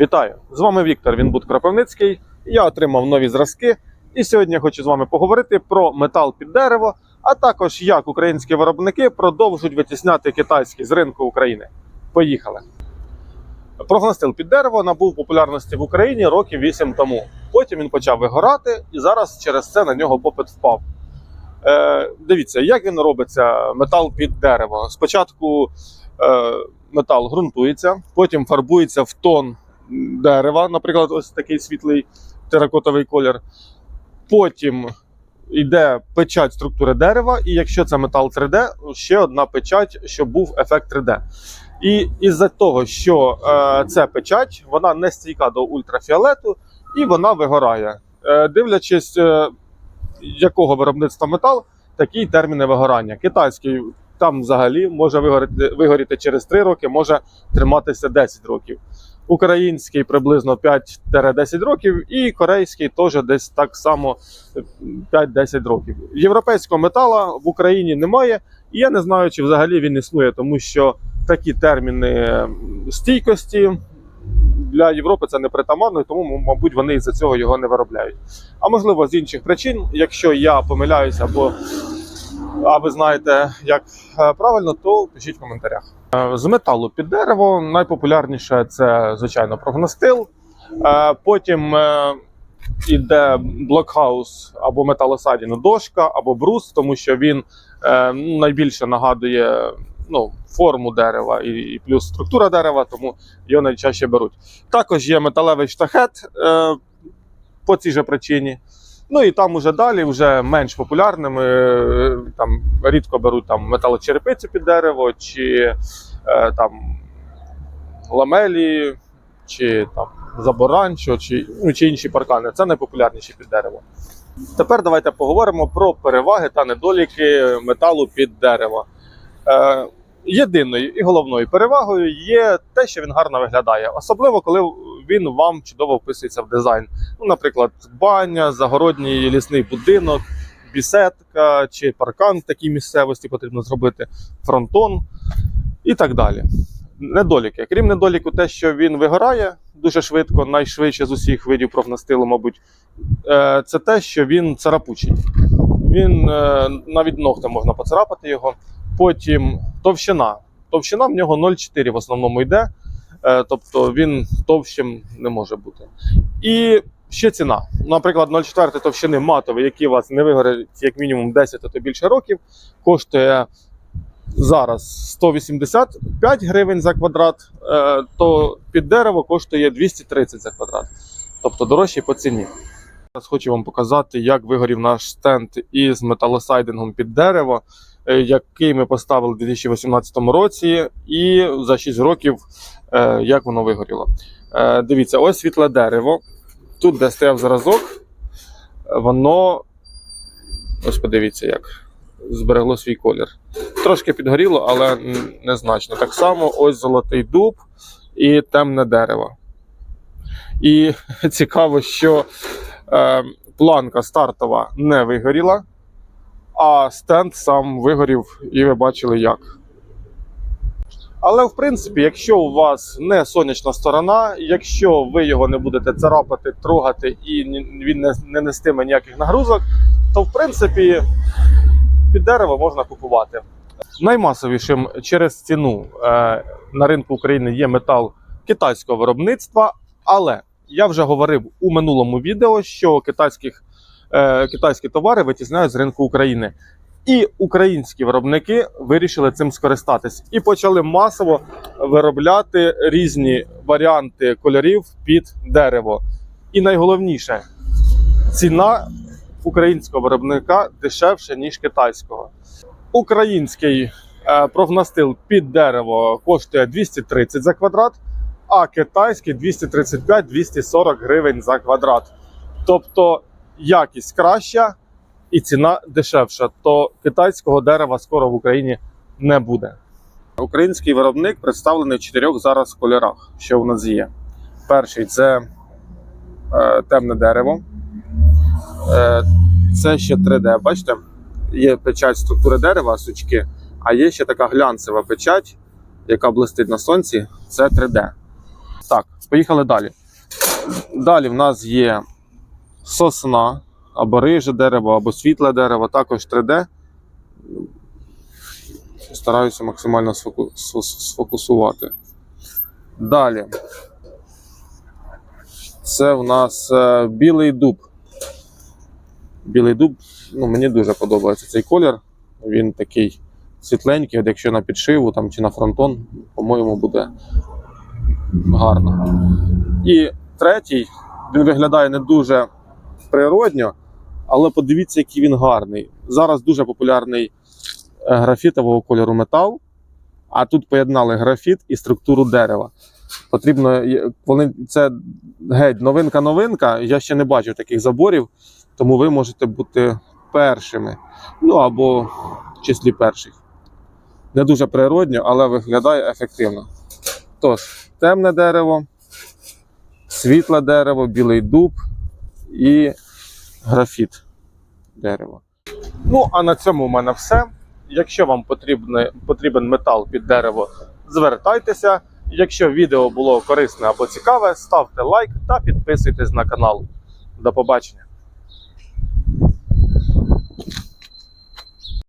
Вітаю! З вами Віктор Вінбут Кропивницький. Я отримав нові зразки. І сьогодні я хочу з вами поговорити про метал під дерево, а також як українські виробники продовжують витісняти китайський з ринку України. Поїхали! Прогнастил під дерево набув популярності в Україні років 8 тому. Потім він почав вигорати, і зараз через це на нього попит впав. Е, дивіться, як він робиться метал під дерево. Спочатку е, метал ґрунтується, потім фарбується в тон дерева, наприклад, ось такий світлий теракотовий колір. Потім йде печать структури дерева, і якщо це метал 3D, ще одна печать, щоб був ефект 3D. І із-за того, що е, це печать, вона не стійка до ультрафіолету і вона вигорає. Е, дивлячись, е, якого виробництва метал, такі терміни вигорання. Китайський там взагалі може вигоріти, вигоріти через 3 роки, може триматися 10 років. Український приблизно 5-10 років, і корейський теж десь так само 5-10 років. Європейського метала в Україні немає, і я не знаю, чи взагалі він існує, тому що такі терміни стійкості для Європи це не притаманно, тому, мабуть, вони із-за цього його не виробляють. А можливо, з інших причин, якщо я помиляюся, або а ви знаєте, як е, правильно, то пишіть в коментарях. Е, З металу під дерево найпопулярніше це, звичайно, прогностил. Е, Потім е, іде блокхаус або металосадіна дошка, або брус, тому що він е, ну, найбільше нагадує ну, форму дерева і, плюс структура дерева, тому його найчаще беруть. Також є металевий штахет е, по цій же причині. Ну і там уже далі, вже менш популярними, е, там рідко беруть там металочерепицю під дерево, чи е, там ламелі, чи там заборанчо, чи, ну, чи інші паркани. Це найпопулярніші під дерево. Тепер давайте поговоримо про переваги та недоліки металу під дерево. Е, єдиною і головною перевагою є те, що він гарно виглядає, особливо коли він вам чудово вписується в дизайн. Ну, наприклад, баня, загородній лісний будинок, бісетка чи паркан в такій місцевості потрібно зробити, фронтон і так далі. Недоліки. Крім недоліку, те, що він вигорає дуже швидко, найшвидше з усіх видів профнастилу, мабуть, е, це те, що він царапучий. Він е, навіть ногтем можна поцарапати його. Потім товщина. Товщина в нього 0,4 в основному йде, тобто він товщим не може бути. І ще ціна. Наприклад, 0,4 товщини матовий, який у вас не вигорить як мінімум 10 а то більше років, коштує зараз 185 гривень за квадрат, е, то під дерево коштує 230 за квадрат. Тобто дорожче по ціні. Зараз хочу вам показати, як вигорів наш стенд із металосайдингом під дерево, е, який ми поставили у 2018 році, і за 6 років е, як воно вигоріло. Е, Дивіться, ось світле дерево. Тут, де стояв зразок, воно. Ось подивіться, як зберегло свій колір. Трошки підгоріло, але незначно. Так само ось золотий дуб і темне дерево. І цікаво, що е, планка стартова не вигоріла, а стенд сам вигорів, і ви бачили як. Але в принципі, якщо у вас не сонячна сторона, якщо ви його не будете царапати, трогати і він не, не нестиме ніяких нагрузок, то в принципі під дерево можна купувати. Наймасовішим через ціну е, на ринку України є метал китайського виробництва, але я вже говорив у минулому відео, що китайських, е, китайські товари витісняють з ринку України. І українські виробники вирішили цим скористатись і почали масово виробляти різні варіанти кольорів під дерево. І найголовніше, ціна українського виробника дешевше, ніж китайського. Український е, профнастил під дерево коштує 230 за квадрат, а китайський 235-240 гривень за квадрат. Тобто якість краща і ціна дешевша. То китайського дерева скоро в Україні не буде. Український виробник представлений в чотирьох зараз кольорах, що в нас є. Перший це е, темне дерево. Е, це ще 3D. Бачите? Є печать структури дерева, сучки, а є ще така глянцева печать, яка блистить на сонці. Це 3D. Так, поїхали далі. Далі в нас є сосна, або риже дерево, або світле дерево, також 3D. Стараюся максимально сфокусувати. Далі. Це в нас е, білий дуб. Білий дуб, ну, мені дуже подобається цей колір. Він такий світленький, от якщо на підшиву там, чи на фронтон, по-моєму, буде гарно. І третій, він виглядає не дуже природньо, але подивіться, який він гарний. Зараз дуже популярний е, графітового кольору метал, а тут поєднали графіт і структуру дерева. Потрібно, вони, це геть новинка-новинка. Я ще не бачив таких заборів, тому ви можете бути першими. Ну або в числі перших. Не дуже природньо, але виглядає ефективно. Тож, темне дерево, світле дерево, білий дуб і графіт дерева. Ну, а на цьому в мене все. Якщо вам потрібне, потрібен метал під дерево, звертайтеся. Якщо відео було корисне або цікаве, ставте лайк та підписуйтесь на канал. До побачення!